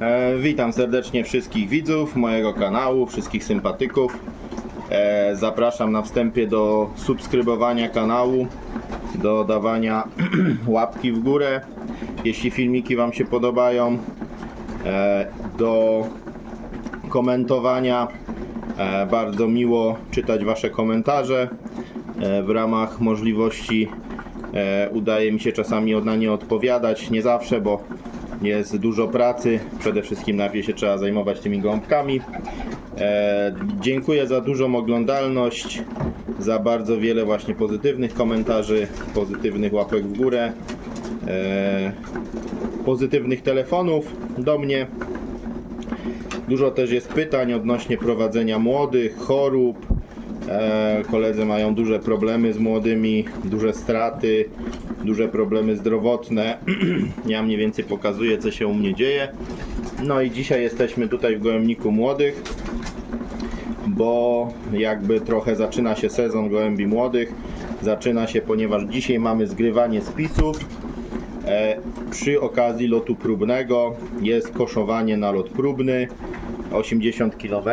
E, witam serdecznie wszystkich widzów mojego kanału, wszystkich sympatyków. E, zapraszam na wstępie do subskrybowania kanału, do dawania łapki w górę, jeśli filmiki Wam się podobają, e, do komentowania. E, bardzo miło czytać Wasze komentarze. E, w ramach możliwości e, udaje mi się czasami na nie odpowiadać, nie zawsze, bo jest dużo pracy. Przede wszystkim najpierw się trzeba zajmować tymi gąbkami. E, dziękuję za dużą oglądalność, za bardzo wiele właśnie pozytywnych komentarzy, pozytywnych łapek w górę, e, pozytywnych telefonów do mnie. Dużo też jest pytań odnośnie prowadzenia młodych, chorób. E, koledzy mają duże problemy z młodymi, duże straty, duże problemy zdrowotne. ja mniej więcej pokazuję, co się u mnie dzieje. No i dzisiaj jesteśmy tutaj w Gołębniku Młodych, bo jakby trochę zaczyna się sezon gołębi młodych. Zaczyna się, ponieważ dzisiaj mamy zgrywanie spisów. E, przy okazji lotu próbnego jest koszowanie na lot próbny 80 km.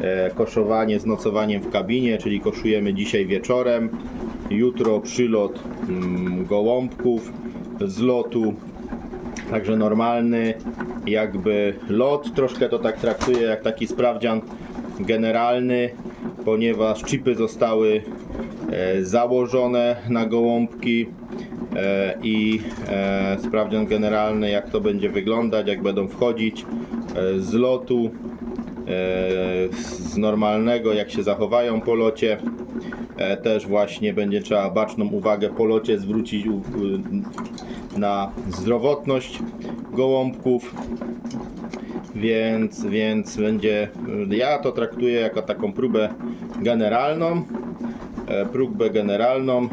E, koszowanie z nocowaniem w kabinie, czyli koszujemy dzisiaj wieczorem. Jutro przylot mm, gołąbków z lotu. Także normalny jakby lot. Troszkę to tak traktuję jak taki sprawdzian generalny, ponieważ chipy zostały e, założone na gołąbki e, i e, sprawdzian generalny jak to będzie wyglądać, jak będą wchodzić z lotu z normalnego, jak się zachowają po locie. E, Też właśnie będzie trzeba baczną uwagę po locie zwrócić na zdrowotność gołąbków. Więc, więc będzie, ja to traktuję jako taką próbę generalną. E, Próbę generalną. E,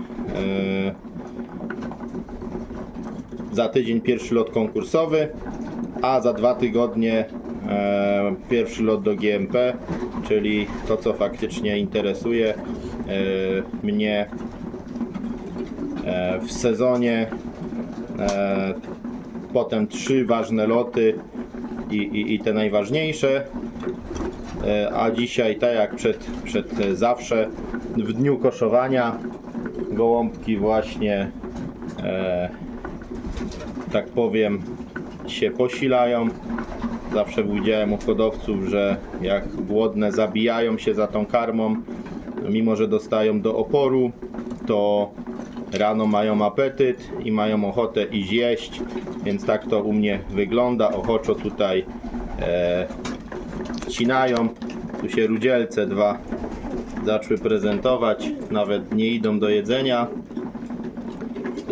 Za tydzień pierwszy lot konkursowy, a za dwa tygodnie pierwszy lot do GMP, czyli to co faktycznie interesuje mnie e, w sezonie. E, potem trzy ważne loty i, i, i te najważniejsze. E, A dzisiaj, tak jak przed, przed e, zawsze, w dniu koszowania gołąbki właśnie, e, tak powiem, się posilają. Zawsze widziałem u hodowców, że jak głodne zabijają się za tą karmą, mimo że dostają do oporu, to rano mają apetyt i mają ochotę iść jeść, więc tak to u mnie wygląda. Ochoczo tutaj e, wcinają. Tu się rudzielce dwa zaczły prezentować, nawet nie idą do jedzenia,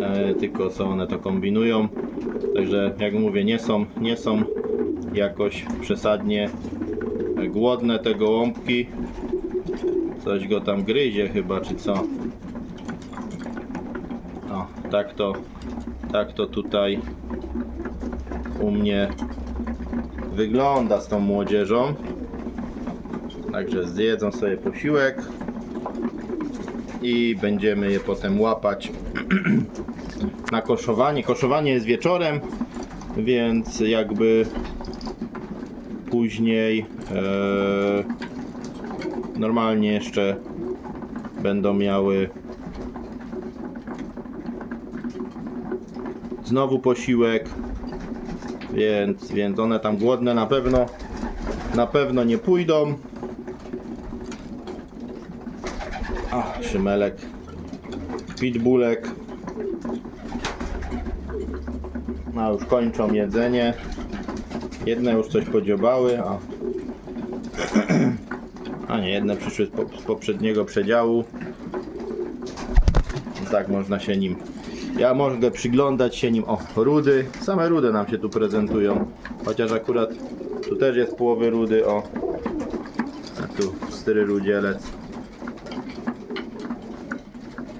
e, tylko co one to kombinują. Także jak mówię, nie są, nie są jakoś przesadnie głodne te gołąbki. Coś go tam gryzie chyba, czy co? O, tak to, tak to tutaj u mnie wygląda z tą młodzieżą. Także zjedzą sobie posiłek i będziemy je potem łapać na koszowanie. Koszowanie jest wieczorem, więc jakby później e, normalnie jeszcze będą miały znowu posiłek, więc, więc one tam głodne na pewno na pewno nie pójdą. A, szymelek, pitbullek. No już kończą jedzenie. Jedne już coś podziobały, a a nie, jedne przyszły z, po, z poprzedniego przedziału. Tak można się nim. Ja mogę przyglądać się nim. O, rudy. Same rudy nam się tu prezentują. Chociaż akurat tu też jest połowy rudy. O, a tu styry rudzielec.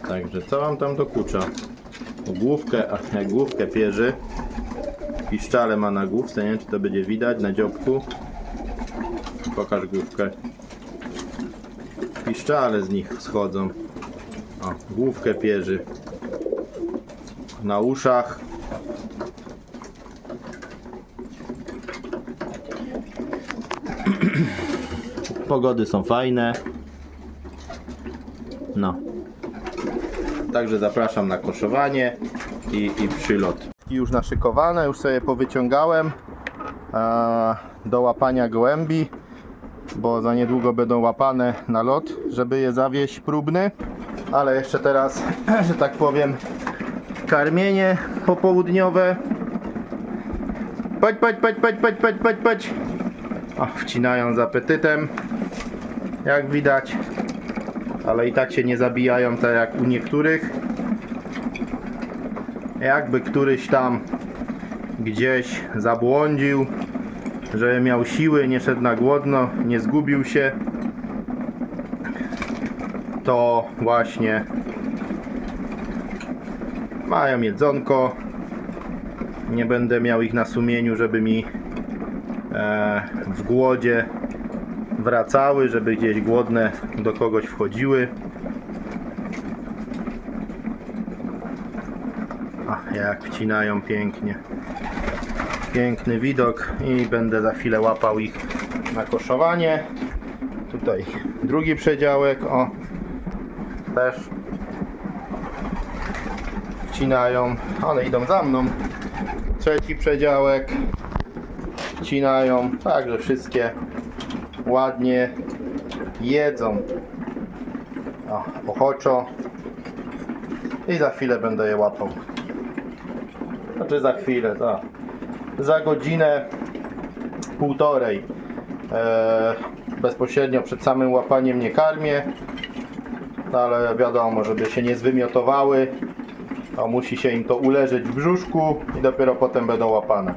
Także co wam tam dokucza? Główkę, a nie, główkę pierzy. Piszczale ma na główce, nie wiem czy to będzie widać na dziobku. Pokaż główkę. Piszczale z nich schodzą. O, główkę pierzy. Na uszach. Pogody są fajne. No. Także zapraszam na koszowanie i, i przylot. I już naszykowane, już sobie powyciągałem do łapania gołębi, bo za niedługo będą łapane na lot, żeby je zawieźć próbny. Ale jeszcze teraz, że tak powiem, karmienie popołudniowe. Chodź, chodź, chodź, chodź, chodź, chodź, chodź, chodź. O, wcinają z apetytem, jak widać, ale i tak się nie zabijają tak jak u niektórych. Jakby któryś tam gdzieś zabłądził, że miał siły, nie szedł na głodno, nie zgubił się, to właśnie mają jedzonko. Nie będę miał ich na sumieniu, żeby mi e, w głodzie wracały, żeby gdzieś głodne do kogoś wchodziły. A, jak wcinają pięknie. Piękny widok i będę za chwilę łapał ich na koszowanie. Tutaj drugi przedziałek, o też wcinają, one idą za mną. Trzeci przedziałek wcinają, także wszystkie ładnie jedzą. O, ochoczo. I za chwilę będę je łapał. Znaczy za chwilę, za, za godzinę, półtorej. E, bezpośrednio przed samym łapaniem nie karmię. Ale wiadomo, żeby się nie zwymiotowały, to musi się im to uleżeć w brzuszku i dopiero potem będą łapane.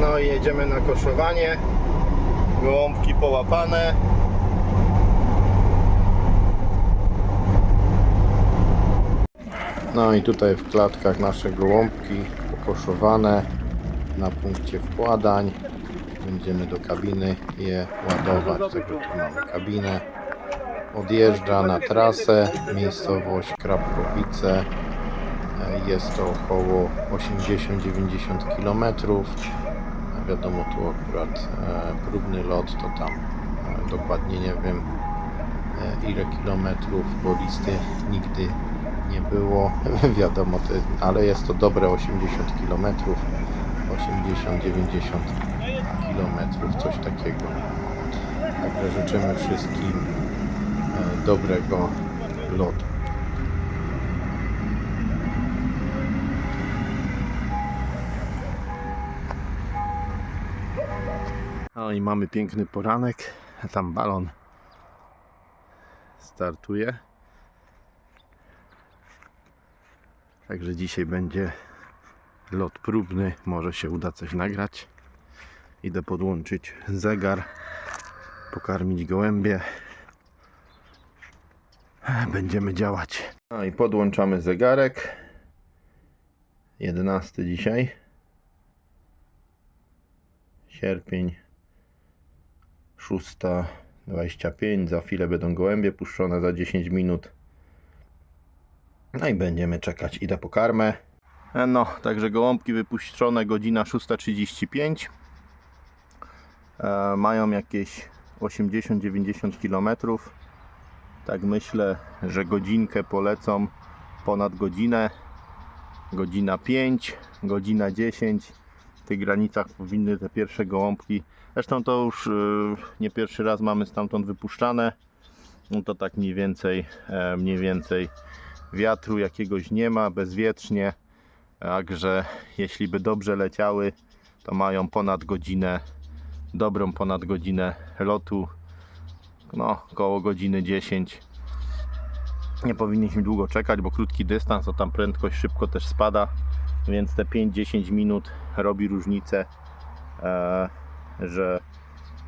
No i jedziemy na koszowanie. Gołąbki połapane. No i tutaj w klatkach nasze gołąbki pokoszowane na punkcie wkładań. Będziemy do kabiny je ładować. Tego tu mamy kabinę. Odjeżdża na trasę, miejscowość Krapkowice. Jest to około 80-90 km. Wiadomo, tu akurat e, próbny lot to tam e, dokładnie nie wiem e, ile kilometrów, bo listy nigdy nie było. Wiadomo, jest, ale jest to dobre 80 km, 80-90 km, coś takiego. Także życzymy wszystkim e, dobrego lotu. No i mamy piękny poranek. Tam balon startuje. Także dzisiaj będzie lot próbny. Może się uda coś nagrać. Idę podłączyć zegar, pokarmić gołębie. Będziemy działać. No i podłączamy zegarek. 11 dzisiaj. Sierpień 6.25. Za chwilę będą gołębie puszczone za 10 minut. No i będziemy czekać. Idę po karmę. No, także gołąbki wypuszczone godzina 6.35. E, mają jakieś 80-90 km. Tak myślę, że godzinkę polecą ponad godzinę. Godzina 5, godzina 10. W tych granicach powinny te pierwsze gołąbki. Zresztą to już y, nie pierwszy raz mamy stamtąd wypuszczane. No to tak mniej więcej, e, mniej więcej wiatru jakiegoś nie ma, bezwietrznie. Także jeśli by dobrze leciały, to mają ponad godzinę, dobrą ponad godzinę lotu. No, około godziny 10. Nie powinniśmy długo czekać, bo krótki dystans, to tam prędkość szybko też spada, więc te 5-10 minut robi różnicę, e, że,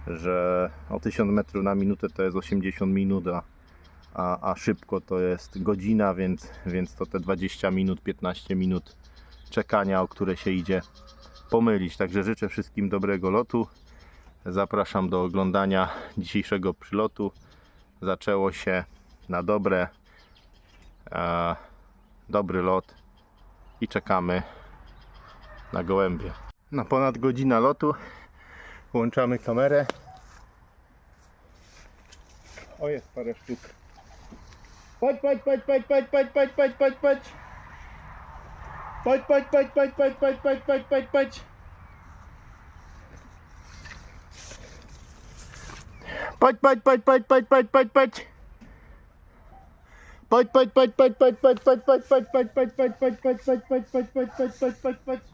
że o 1000 metrów na minutę to jest 80 minut, a, a, a szybko to jest godzina, więc, więc to te 20 minut, 15 minut czekania, o które się idzie pomylić. Także życzę wszystkim dobrego lotu. Zapraszam do oglądania dzisiejszego przylotu. Zaczęło się na dobre. E, dobry lot i czekamy na gołębie. Na ponad godzina lotu włączamy kamerę O, jest parę sztuk. Chodź, chodź, chodź, chodź, chodź, chodź, chodź, chodź, chodź, Bite, bite, bite, bite, bite, bite, bite, bite, bite, bite. Bite, bite, bite, bite, bite, bite, bite, bite. Bite, bite, bite, bite, bite, bite, bite, bite, bite, bite, bite, bite, bite, bite, bite, bite, bite, bite, bite, bite.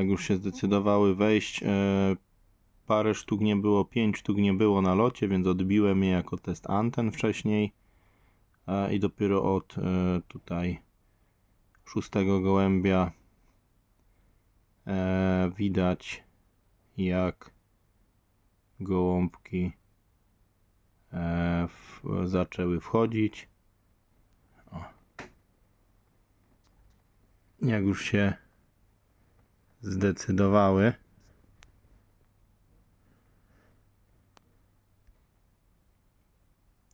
Jak już się zdecydowały wejść, e, parę sztuk nie było, pięć sztuk nie było na locie, więc odbiłem je jako test anten wcześniej i dopiero od e, tutaj szóstego gołębia e, widać jak gołąbki w, zaczęły wchodzić. O. Jak już się zdecydowały.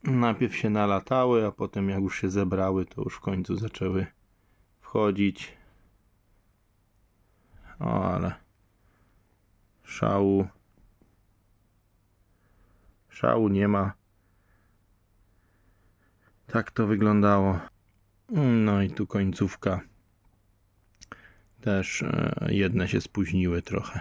Najpierw się nalatały, a potem jak już się zebrały, to już w końcu zaczęły wchodzić. O, ale szału. Szału nie ma. Tak to wyglądało. No i tu końcówka. Też e, jedne się spóźniły trochę.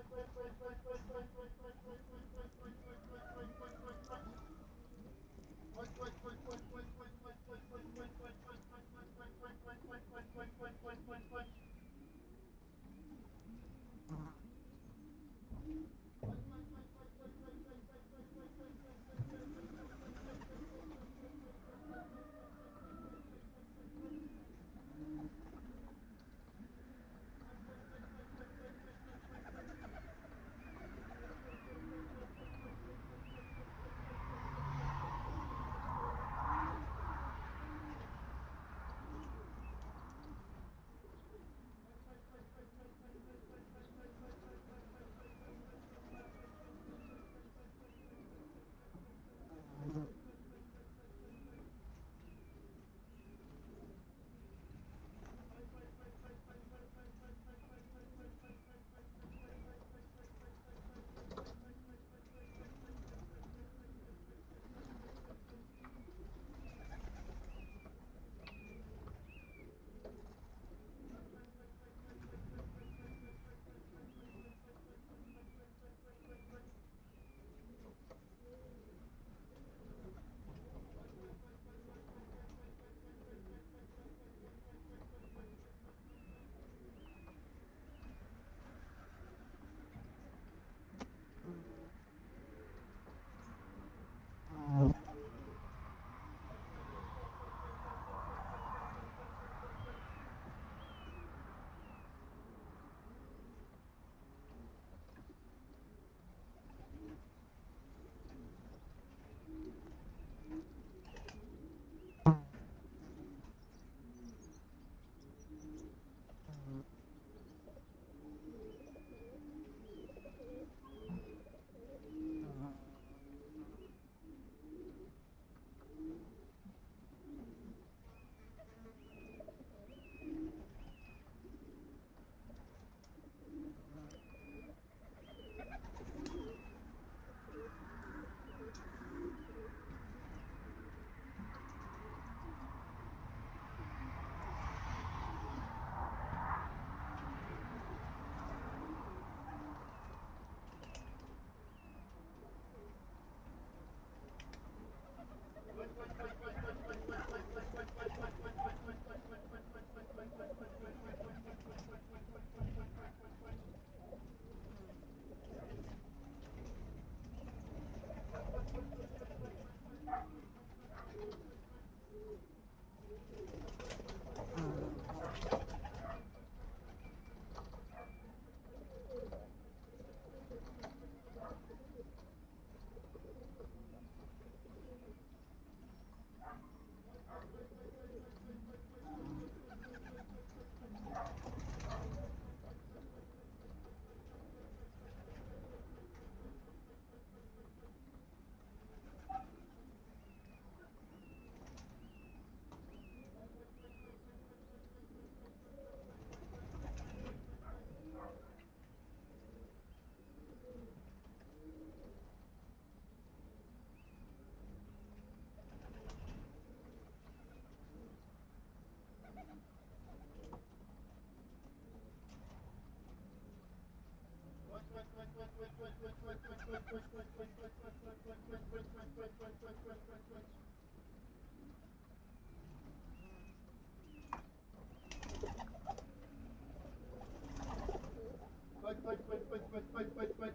Koç koç koç koç koç koç koç koç.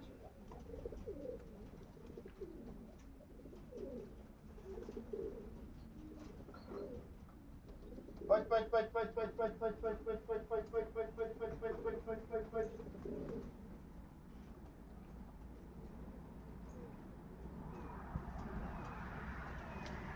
Koç koç koç koç koç koç koç koç koç koç koç koç koç koç koç koç koç koç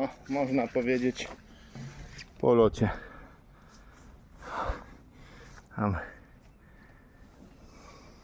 O, można powiedzieć po locie. Tam